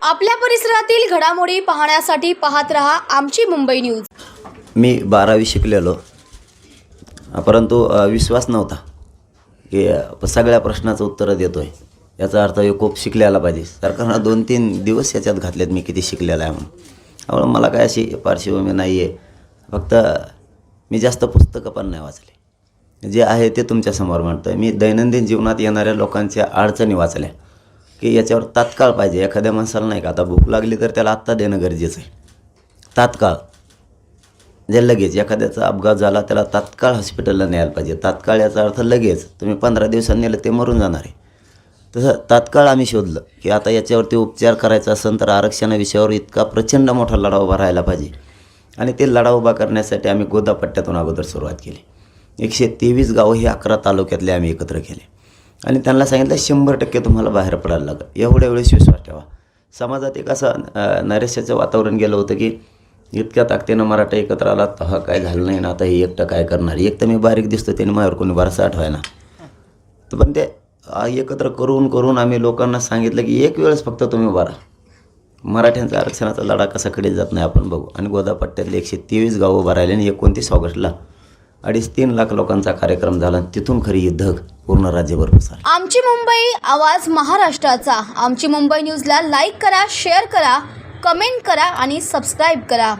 आपल्या परिसरातील घडामोडी पाहण्यासाठी पाहत रहा आमची मुंबई न्यूज. मी बारावी शिकलेलो. परंतु विश्वास नव्हता की सगळ्या प्रश्नाचं उत्तरं देतो आहे याचा अर्थ हे खूप शिकलेला पाहिजे. सरकारनं दोन तीन दिवस याच्यात घातलेत मी किती शिकलेला आहे म्हणून. त्यामुळे मला काय अशी पार्श्वभूमी नाही आहे फक्त मी जास्त पुस्तकं पण नाही वाचले. जे आहे ते तुमच्यासमोर म्हणतो आहे मी दैनंदिन जीवनात येणाऱ्या लोकांच्या अडचणी वाचल्या. की याच्यावर तात्काळ पाहिजे. एखाद्या माणसाला नाही का आता भूक लागली तर त्याला आत्ता देणं गरजेचं आहे. तात्काळ. जे लगेच एखाद्याचा अपघात झाला त्याला तात्काळ हॉस्पिटलला न्यायला पाहिजे. तात्काळ याचा अर्थ लगेच. तुम्ही पंधरा दिवसांनी नेलं ते मरून जाणार आहे. तसं तात्काळ आम्ही शोधलं की आता याच्यावरती उपचार करायचा असेल तर आरक्षणा विषयावर इतका प्रचंड मोठा लढा उभा राहायला पाहिजे. आणि ते लढा उभा करण्यासाठी आम्ही गोदापट्ट्यातून अगोदर सुरुवात केली. एकशे तेवीस गावं हे अकरा तालुक्यातले आम्ही एकत्र केले. आणि त्यांना सांगितलं शंभर टक्के तुम्हाला बाहेर पडायला लागेल. एवढ्या वेळेस विश्वास ठेवा. समाजात एक असं अं, नैराश्याचं वातावरण गेलं होतं की इतक्या ताकदीनं मराठा एकत्र आला हा काय झालं नाही ना आता हे एकटं काय करणार? एक तर मी बारीक दिसतो त्याने माझ्यावर कोणी बारसा आठवायना तर पण ते एकत्र करून करून आम्ही लोकांना सांगितलं की एक वेळेस फक्त तुम्ही बारा मराठ्यांचा आरक्षणाचा लढा कसा कडे जात नाही आपण बघू. आणि गोदापट्ट्यातले एकशे तेवीस गावं उभं राहिले आणि एकोणतीस ऑगस्टला अडीच तीन लाख लोकांचा कार्यक्रम झाला तिथून खरी ही धग पूर्ण राज्यभर पसरली. आमची मुंबई आवाज महाराष्ट्राचा. आमची मुंबई न्यूजला लाईक करा शेअर करा कमेंट करा आणि सबस्क्राईब करा.